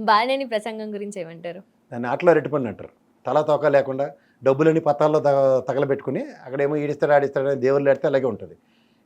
బాలినేని ప్రసంగం గురించి ఏమంటారు? దాన్ని ఆటలో రెట్టుపని అంటారు. తల తోక లేకుండా డబ్బులని పత్రాల్లో తగలబెట్టుకుని అక్కడేమో ఈడిస్తాడు ఆడిస్తాడు అని దేవుళ్ళు ఆడితే అలాగే ఉంటుంది.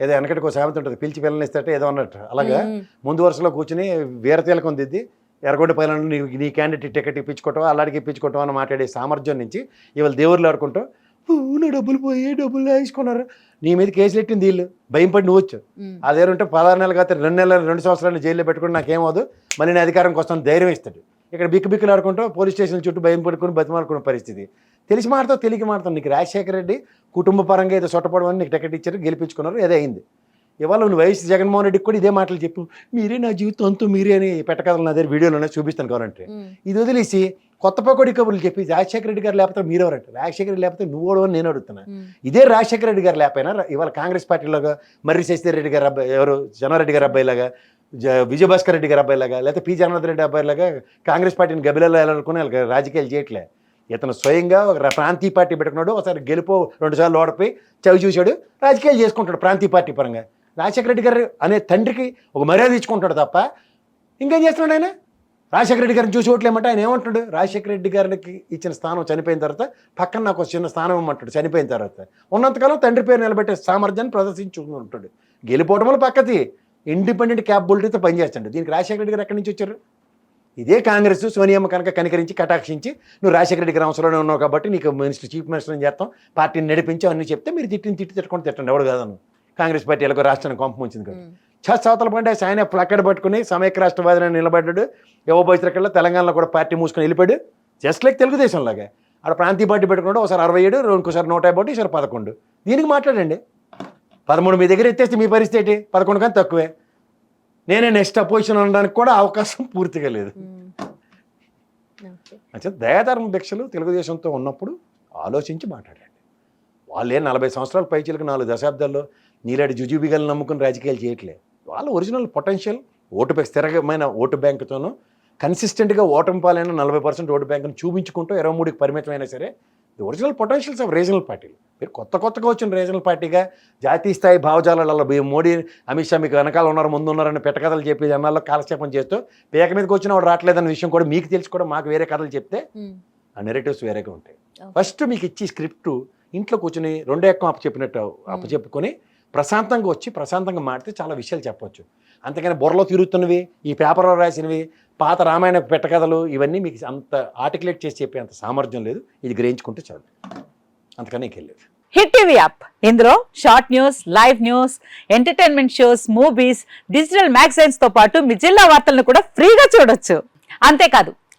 ఏదో వెనకటికి ఒక సామెత ఉంటుంది పిలిచి పిల్లల్ని ఇస్తాటే ఏదో అన్నట్టు. అలాగా. ముందు వరుసలో కూర్చుని వీరతీలకం దిద్ది ఎర్రగొండ పైన నీ నీ క్యాండిడేట్ టికెట్ ఇప్పించుకోవటం అల్లాడికి ఇప్పించుకోవటం అని మాట్లాడే సామర్థ్యం నుంచి ఇవాళ దేవుళ్ళు ఆడుకుంటూ "ఊ, నా డబ్బులు పోయి డబ్బులు వేసుకున్నారు నీ మీద కేసులు ఎట్టింది వీళ్ళు. భయం పడి నువ్వు వచ్చు మ్మ్. అదే ఉంటే పదహారు నెలలు కాదు రెండు నెలలు రెండు సంవత్సరాలు జైల్లో పెట్టుకుని నాకేమవుదు మళ్ళీ నేను అధికారం కోసం ధైర్యం ఇస్తాడు. ఇక్కడ బిక్కు బిక్కులు ఆడుకుంటూ పోలీస్ స్టేషన్ చుట్టూ భయం పడుకుని బతిమాలుకునే పరిస్థితి. తెలిసి మాడతావు తెలియక మాడతావు నీకు రాజశేఖర రెడ్డి కుటుంబ పరంగా ఏదో సొట్టపడం అని నీకు టికెట్ ఇచ్చారు గెలిపించుకున్నారు ఏదో అయింది. ఇవాళ నువ్వు వైఎస్ జగన్మోహన్ రెడ్డికి కూడా ఇదే మాటలు చెప్పు. మీరే నా జీవితం అంతా మీరే అని పెట్టకథలు నా దగ్గర వీడియోలోనే చూపిస్తాను కావాలంటే. ఇది వదిలేసి కొత్త పకోడి కబుర్లు చెప్పి రాజశేఖర రెడ్డి గారు లేకపోతే మీరెవరంటే రాజశేఖర రెడ్డి లేకపోతే నువ్వు అని నేను అడుగుతున్నా. ఇదే రాజశేఖర రెడ్డి గారు లేకపోయినా ఇవాళ కాంగ్రెస్ పార్టీలోగా మర్రి శశిధర్ రెడ్డి గారు అబ్బాయి ఎవరు? జనారెడ్డి గారు అబ్బాయిలాగా జ విజయభాస్కర్ రెడ్డి గారు అబ్బాయిలాగా లేకపోతే పి జగన్నాథ్ రెడ్డి అబ్బాయిలాగా కాంగ్రెస్ పార్టీని గబిలలో వెళ్ళాలనుకుని వాళ్ళకి రాజకీయాలు చేయట్లే. ఇతను స్వయంగా ఒక ప్రాంతీయ పార్టీ పెట్టుకున్నాడు ఒకసారి గెలుపు రెండుసార్లు ఓడిపోయి చవి చూశాడు రాజకీయాలు చేసుకుంటాడు ప్రాంతీయ పార్టీ పరంగా. రాజశేఖర రెడ్డి గారు అనే తండ్రికి ఒక మర్యాద ఇచ్చుకుంటాడు తప్ప ఇంకేం చేస్తున్నాడు ఆయన? రాజశేఖర రెడ్డి గారిని చూసి ఓట్లేమంటే ఆయన ఏమంటాడు? రాజశేఖర రెడ్డి గారికి ఇచ్చిన స్థానం చనిపోయిన తర్వాత పక్కన నాకు ఒక చిన్న స్థానం ఇమ్మంటాడు చనిపోయిన తర్వాత. ఉన్నంతకాలం తండ్రి పేరు నిలబెట్టే సామర్థ్యాన్ని ప్రదర్శించుకుంటుంటాడు గెలిపోవడం వల్ల పక్కది. ఇండిపెండెంట్ క్యాపబిలిటీతో పనిచేస్తాడు. దీనికి రాజశేఖర రెడ్డి గారు ఎక్కడి నుంచి వచ్చారు? ఇదే కాంగ్రెస్ సోనియమ్మ కనుక కనికరించి కటాక్షించి నువ్వు రాజశేఖర రెడ్డి గారు ఉన్నావు కాబట్టి నీకు మినిస్టర్ చీఫ్ మినిస్టర్ చేస్తాం. పార్టీని నడిపించి అన్నీ చెప్తే మీరు తిట్టిన తిట్టి తిట్టుకొని తిట్టండి. ఎవడు కాదను కాంగ్రెస్ పార్టీ ఎలాగో రాష్ట్రానికి కొంప ముంచింది కదా. మ్మ్. చవతల పండే ఆయన ప్లక్కడ పట్టుకుని సమైక్య రాష్ట్రవాదిని నిలబడ్డాడు. యువబోయితరకల్లా తెలంగాణలో కూడా పార్టీ మూసుకొని వెళ్ళిపోయాడు. జస్ట్ లైక్ తెలుగుదేశం లాగా. ఆడ ప్రాంతీయ పార్టీ పెట్టుకున్నాడు. ఒకసారి అరవై ఏడు ఇంకోసారి నూట యాభై ఒకటి ఈసారి పదకొండు. దీనికి మాట్లాడండి. పదమూడు మీ దగ్గర ఎత్తేస్తే మీ పరిస్థితి ఏంటి? పదకొండు కానీ తక్కువే. నేనే నెక్స్ట్ అపోజిషన్ అనడానికి కూడా అవకాశం పూర్తిగా లేదు. దయాధర్మ దీక్షలు తెలుగుదేశంతో ఉన్నప్పుడు ఆలోచించి మాట్లాడండి. వాళ్ళే నలభై సంవత్సరాల పైచీలకు నాలుగు దశాబ్దాల్లో నీలాంటి జుజుబిగలు నమ్ముకుని రాజకీయాలు చేయట్లే వాళ్ళ ఒరిజినల్ పొటెన్షియల్ ఓటు బ్యాంక్ స్థిరమైన ఓటు బ్యాంకుతోనూ కన్సిస్టెంట్గా ఓటమి పాలైన నలభై పర్సెంట్ ఓటు బ్యాంకును చూపించుకుంటూ ఇరవై మూడుకి పరిమితమైనా సరే the original potentials of regional పార్టీలు మీరు కొత్త కొత్తగా వచ్చిన రీజనల్ పార్టీగా జాతీయ స్థాయి భావజాలలో మోడీ అమిత్ షా మీకు వెనకాల ఉన్నారు ముందు ఉన్నారని పెట్టకథలు చెప్పి జనాల్లో కాలక్షేపం చేస్తూ పేక మీదకి వచ్చిన వాడు రావట్లేదన్న విషయం కూడా మీకు తెలిసి కూడా మాకు వేరే కథలు చెప్తే. ఆ నెరేటివ్స్ వేరేగా ఉంటాయి. ఫస్ట్ మీకు ఇచ్చి స్క్రిప్ట్ ఇంట్లో కూర్చుని రెండో ఎక్కం అప్పచెప్పినట్టు అప్పచెప్పుకొని ప్రశాంతంగా వచ్చి ప్రశాంతంగా మాడితే చాలా విషయాలు చెప్పొచ్చు. అంతేగాని బుర్రలో తిరుగుతున్నవి ఈ పేపర్లో రాసినవి పాత రామాయణ పెట్టకథలు ఇవన్నీ మీకు అంత ఆర్టికులేట్ చేసి చెప్పే అంత సామర్థ్యం లేదు. ఇది గ్రహించుకుంటే చాలు. అంతకని ఇంకెళ్ళలేదు హిట్ టీవీ యాప్. ఇందులో short news live news entertainment shows movies digital మ్యాగజైన్స్తో పాటు మీ జిల్లా వార్తలను కూడా ఫ్రీగా చూడొచ్చు. అంతేకాదు